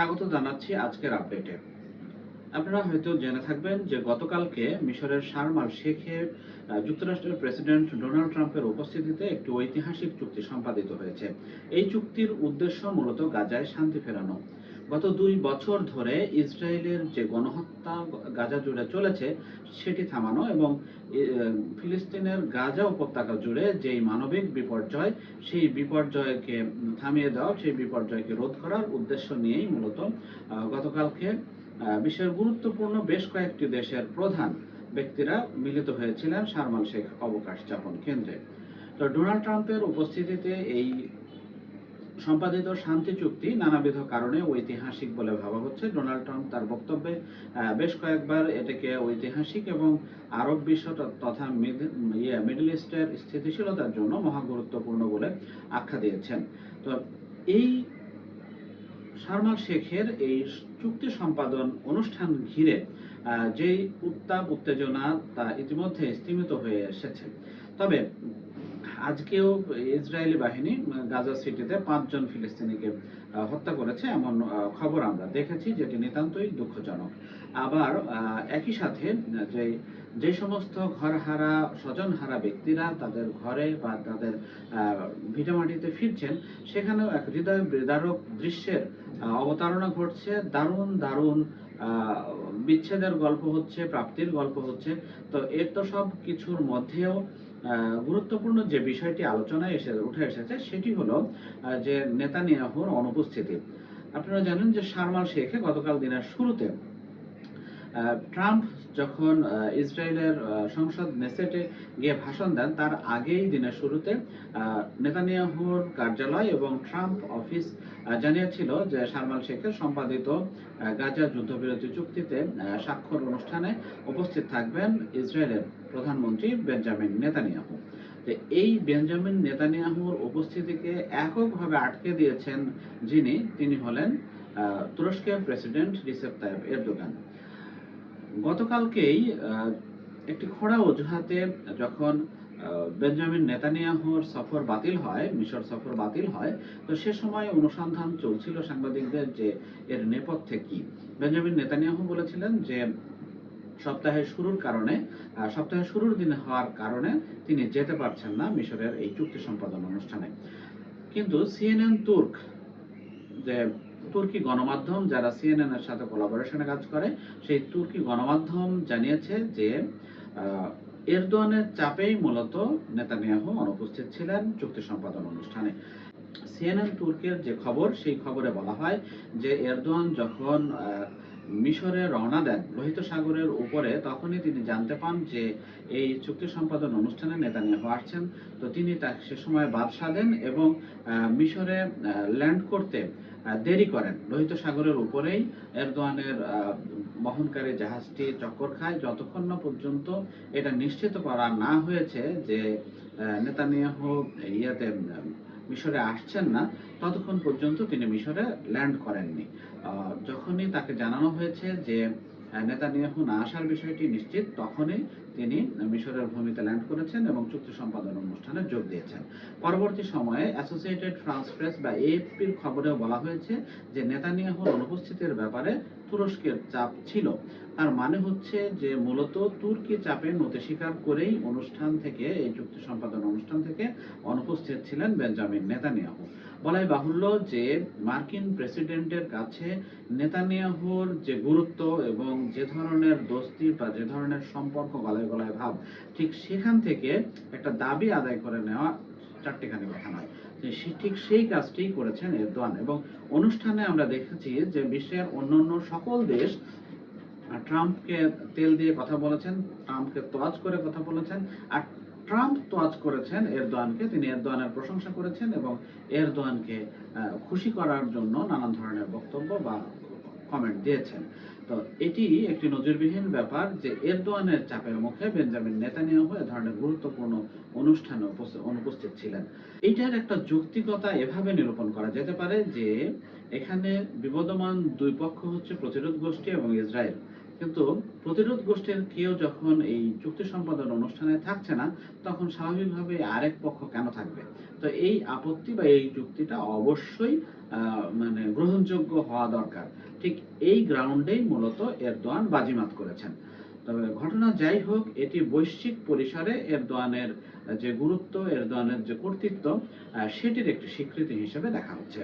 স্বাগত জানাচ্ছি আজকের আপডেটে আপনারা হয়তো জেনে থাকবেন যে গতকালকে মিশরের শারমাল শেখে যুক্তরাষ্ট্রের প্রেসিডেন্ট ডোনাল্ড ট্রাম্পের উপস্থিতিতে একটি ঐতিহাসিক চুক্তি সম্পাদিত হয়েছে। এই চুক্তির উদ্দেশ্য মূলত গাজায় শান্তি ফেরানো। গত দুই বছর ধরে ইসরায়েলের যে গণহত্যা গাজা জুড়ে চলেছে, সেটি থামানো এবং ফিলিস্তিনের গাজা উপত্যকা জুড়ে যেই মানবিক বিপর্যয়, সেই বিপর্যয়কে থামিয়ে দেওয়া, সেই বিপর্যয়কে রোধ করার উদ্দেশ্য নিয়েই মূলত গতকালকে বিশ্বের গুরুত্বপূর্ণ বেশ কয়েকটি দেশের প্রধান ব্যক্তিরা মিলিত হয়েছিলেন শারমাল শেখ অবকাশ যাপন কেন্দ্রে। তো ডোনাল্ড ট্রাম্পের উপস্থিতিতে এই সম্পাদিত শান্তি চুক্তি নানাবিধ কারণে ঐতিহাসিক বলে ভাবা হচ্ছে। ডোনাল্ড ট্রাম্প তার বক্তব্যে বেশ কয়েকবার এটাকে ঐতিহাসিক এবং আরব বিশ্ব তথা ইয়ে, মিডল ইস্টের স্থিতিশীলতার জন্য মহা গুরুত্বপূর্ণ বলে আখ্যা দিয়েছেন। তো এই শারমাল শেখের এই চুক্তি সম্পাদন অনুষ্ঠান ঘিরে যেই উত্তাপ উত্তেজনা তা ইতিমধ্যে স্তীমিত হয়ে এসেছে। তবে আজকেও ইসরায়েলি বাহিনী গাজা সিটিতে পাঁচজন ফিলিস্তিনিকে হত্যা করেছে এমন খবর আমরা দেখেছি যেটি নিতান্তই দুঃখজনক। আবার একই সাথে, যে যে সমস্ত ঘরহারা, স্বজনহারা ব্যক্তিরা তাদের ঘরে বা তাদের ভিটামাটিতে ফিরছেন, সেখানেও এক হৃদয় বিদারক দৃশ্যের অবতারণা ঘটছে। দারুণ দারুণ বিচ্ছেদের গল্প হচ্ছে, প্রাপ্তির গল্প হচ্ছে। তো এর তো সব কিছুর মধ্যেও গুরুত্বপূর্ণ যে বিষয়টি আলোচনায় এসে উঠে এসেছে, সেটি হলো যে নেতানিয়াহুর অনুপস্থিতি। আপনারা জানেন যে সারমাল শেখে গতকাল দিনের শুরুতে ট্রাম্প যখন ইসরায়েলের সংসদ নেসেটে গিয়ে ভাষণ দেন, তার আগেই দিনের শুরুতে নেতানিয়াহুর কার্যালয় এবং ট্রাম্প অফিস জানিয়েছিল যে শারমাল শেখের সম্পাদিত গাজা যুদ্ধবিরতি চুক্তিতে স্বাক্ষর অনুষ্ঠানে উপস্থিত থাকবেন ইসরায়েলের প্রধানমন্ত্রী বেঞ্জামিন নেতানিয়াহু। এই বেঞ্জামিন নেতানিয়াহুর উপস্থিতিকে এককভাবে আটকে দিয়েছেন যিনি, তিনি হলেন তুরস্কের প্রেসিডেন্ট রিসেপ তাইব এরদোগান। গতকালকেই একটি খোড়া অজুহাতে যখন বেঞ্জামিন নেতানিয়াহুর সফর বাতিল হয়, মিশর সফর বাতিল হয়, তো সে সময় অনুসন্ধান চলছিল সাংবাদিকদের যে এর নেপথ্যে কি। বেঞ্জামিন নেতানিয়াহু বলেছিলেন যে, সপ্তাহের শুরুর কারণে সপ্তাহের শুরুর দিনে হওয়ার কারণে তিনি যেতে পারছেন না মিশরের এই চুক্তি সম্পাদন অনুষ্ঠানে। কিন্তু সিএনএন তুর্ক যে তুর্কি গণমাধ্যম যারা সিএনএন এর সাথে কোলাবোরেশনে কাজ করে, সেই তুর্কি গণমাধ্যম জানিয়েছে যে এরদোয়ানের চাপেই মূলত নেতানিয়াহু অনুপস্থিত ছিলেন চুক্তি সম্পাদন অনুষ্ঠানে। সিএনএন তুর্কের যে খবর, সেই খবরে বলা হয় যে, এরদোয়ান যখন মিশরে রওনা দেন লোহিত সাগরের উপরে, তখনই তিনি জানতে পান যে এই চুক্তি সম্পাদন অনুষ্ঠানে নেতানিয়াহু আসছেন। তো তিনি তা সে সময় বাদ সাধেন এবং মিশরে ল্যান্ড করতে দেরি করেন। লোহিত সাগরের উপরেই এরদোয়ানের বহনকারী জাহাজটি চক্কর খায়। যতক্ষণ না পর্যন্ত এটা নিশ্চিত করা না হয়েছে যে নেতানিয়াহু ইয়াতে মিশরে আসছেন না, ততক্ষণ পর্যন্ত তিনি মিশরে ল্যান্ড করেননি। যখনই তাকে জানানো হয়েছে যে নেতানিয়াহু না আসার বিষয়টি নিশ্চিত, তখনই তিনি মিশরের ভূমিতে ল্যান্ড করেছেন এবং চুক্তি সম্পাদন অনুষ্ঠানে যোগ দিয়েছেন। পরবর্তী সময়ে অ্যাসোসিয়েটেড ফ্রান্স প্রেস বা এএফপির খবরেও বলা হয়েছে যে নেতানিয়াহুর অনুপস্থিতির ব্যাপারে তুরস্কের চাপ ছিল। তার মানে হচ্ছে যে মূলত তুর্কি চাপে নতি স্বীকার করেই অনুষ্ঠান থেকে, এই চুক্তি সম্পাদন অনুষ্ঠান থেকে অনুপস্থিত ছিলেন বেঞ্জামিন নেতানিয়াহু। বলাই বাহুল্য যে মার্কিন প্রেসিডেন্টের কাছে নেতানিয়াহুর যে গুরুত্ব এবং যে ধরনের দোস্তি বা যে ধরনের সম্পর্ক গলায় গলায় ভাব, ঠিক সেখান থেকে একটা দাবি আদায় করে নেওয়া চারটিখানি কথা নয়। ঠিক সেই কাজটি করেছেন এরদোয়ান। এবং অনুষ্ঠানে আমরা দেখেছি যে বিশ্বের অন্যান্য সকল দেশ ট্রাম্পকে তেল দিয়ে কথা বলেছেন, ট্রাম্পকে তোয়াজ করে কথা বলেছেন, আর ট্রাম্প তোয়াজ করেছেন এরদোয়ানকে, তিনি এরদোয়ানের প্রশংসা করেছেন এবং এরদোয়ানকে খুশি করার জন্য নানান ধরনের বক্তব্য বা কমেন্ট দিয়েছেন। তো এটি একটি নজিরবিহীন ব্যাপার যে এরদোয়ানের চাপের মুখে বেঞ্জামিন নেতানিয়াহু এ ধরনের গুরুত্বপূর্ণ অনুষ্ঠানে অনুপস্থিত ছিলেন। এটার একটা যৌক্তিকতা এভাবে নিরূপণ করা যেতে পারে যে, এখানে বিবদমান দুই পক্ষ হচ্ছে প্রতিরোধ গোষ্ঠী এবং ইসরায়েল। কিন্তু প্রতিরোধ গোষ্ঠীর কেউ যখন এই চুক্তি সম্পাদন অনুষ্ঠানে থাকছে না, তখন স্বাভাবিকভাবে আরেক পক্ষ কেন থাকবে? তো এই আপত্তি বা এই যুক্তিটা অবশ্যই মানে গ্রহণযোগ্য হওয়া দরকার। ঠিক এই গ্রাউন্ডেই মূলত এরদোয়ান বাজিমাত করেছেন। তবে ঘটনা যাই হোক, এটি বৈশ্বিক পরিসরে এরদোয়ানের যে গুরুত্ব, এরদোয়ানের যে কর্তৃত্ব সেটির একটি স্বীকৃতি হিসেবে দেখা হচ্ছে।